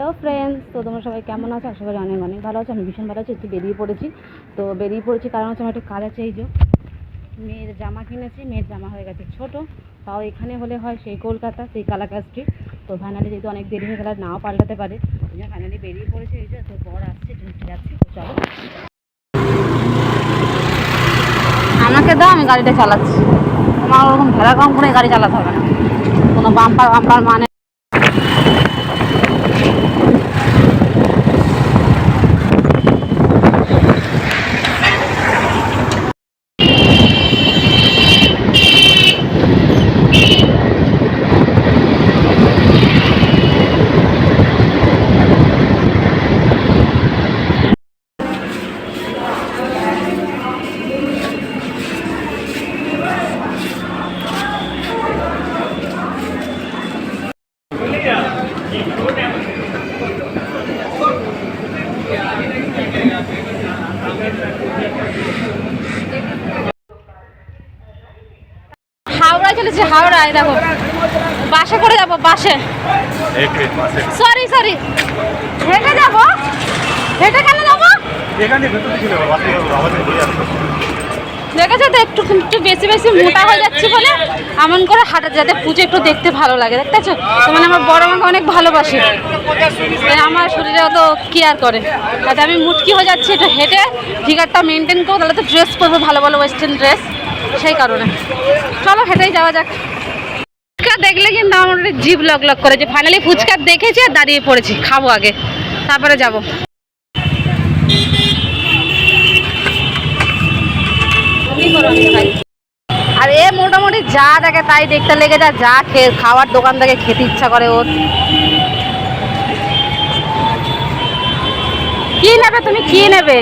Hello friends তো তোমরা সবাই কেমন আছো? আশা করি অনেক অনেক ভালো আছো। আমি ভীষণ ভালো আছি। একটু বেরিয়ে পড়েছি। তো বেরিয়ে পড়েছি কারণ হচ্ছে আমার একটু কাজ আছে, এই যে মেয়ের জামা কিনেছি। মেয়ের জামা হয়ে গেছে ছোট। তাও এখানে হলে হয় সেই কলকাতা, সেই কালাকা স্ট্রিট তো ফাইনালি যেহেতু অনেক দেরি হয়ে গেলে নাও পাল্টাতে পারে। ফাইনালি বেরিয়ে পড়েছে, এই যে তো বর আসছে, ঢুকতে যাচ্ছি। তো চলো। আমাকে দাও, আমি গাড়িটা চালাচ্ছি। আমার ওরকম ভেড়া কম করে গাড়ি চালাতে হবে না। কোনো বাম্পার বাম্পার মানে হাওড়ায় চলেছি হাওড়ায় দেখো। বাসে করে যাব বাসে। সরি সরি হেঁটে যাব? হেঁটে কেন যাব? এখানে ভেতরে ছিল বাসে আমাদের দেখেছ তো একটু একটু বেশি বেশি মোটা হয়ে যাচ্ছে বলে এমন করে হাঁটা যাতে পুজো একটু দেখতে ভালো লাগে। দেখতেছো তো মানে আমার বড় আমাকে অনেক ভালোবাসে। তাই আমার শরীরে অত কেয়ার করে। তাতে আমি মুটকি হয়ে যাচ্ছি, একটু হেঁটে ফিগারটা মেনটেন করব, তাহলে তো ড্রেস পরবো, ভালো ভালো ওয়েস্টার্ন ড্রেস সেই কারণে। চলো, হেঁটেই যাওয়া যাক। ফুচকা দেখলে কিন্তু আমার জিভ লক লক করে যে ফাইনালি ফুচকা দেখেছি আর দাঁড়িয়ে পড়েছি। খাব আগে। তারপরে যাব। আর এ মোটামুটি যা দেখে তাই দেখতে লেগে যা যা খেয়ে খাওয়ার দোকান থেকে খেতে ইচ্ছা করে ওর। কি নেবে তুমি? কি নেবে?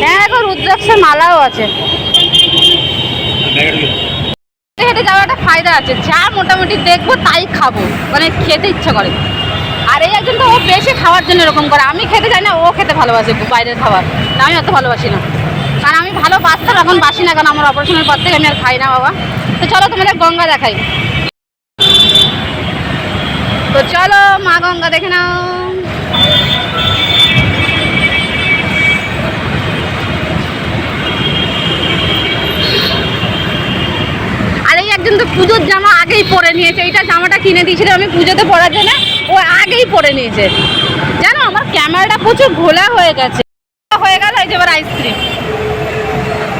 হ্যাঁ দেখো রুদ্রাক্ষের মালাও আছে। হেঁটে হেঁটে যাওয়ার একটা ফায়দা আছে যা মোটামুটি দেখব তাই খাব মানে খেতে ইচ্ছা করে। আর এই একজন তো ও বেশি খাওয়ার জন্য এরকম করে। আমি খেতে চাই না, ও খেতে ভালোবাসে বাইরের খাবার। আমি অত ভালোবাসি না। কারণ আমি ভালো বাঁচতাম এখন বাসি না, কারণ আমার অপারেশনের পর থেকে আমি আর খাই না, বাবা। তো চলো তোমাদের গঙ্গা দেখাই। তো চলো, মা গঙ্গা দেখে নাও। আর এই একজন তো পুজোর জামা আগেই পরে নিয়েছে। এইটা জামাটা কিনে দিয়েছিলাম আমি পুজোতে পরার জন্য। ও আগেই পরে নিয়েছে জানো, আমার ক্যামেরাটা প্রচুর ঘোলা হয়ে গেছে। হয়ে গেল এই যে এবার আইসক্রিম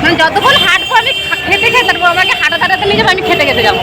মানে যতক্ষণ হাঁটবো আমি খেতে খেতে আমাকে হাঁটা হাঁটাতে নিয়ে যাব, আমি খেতে খেতে যাব।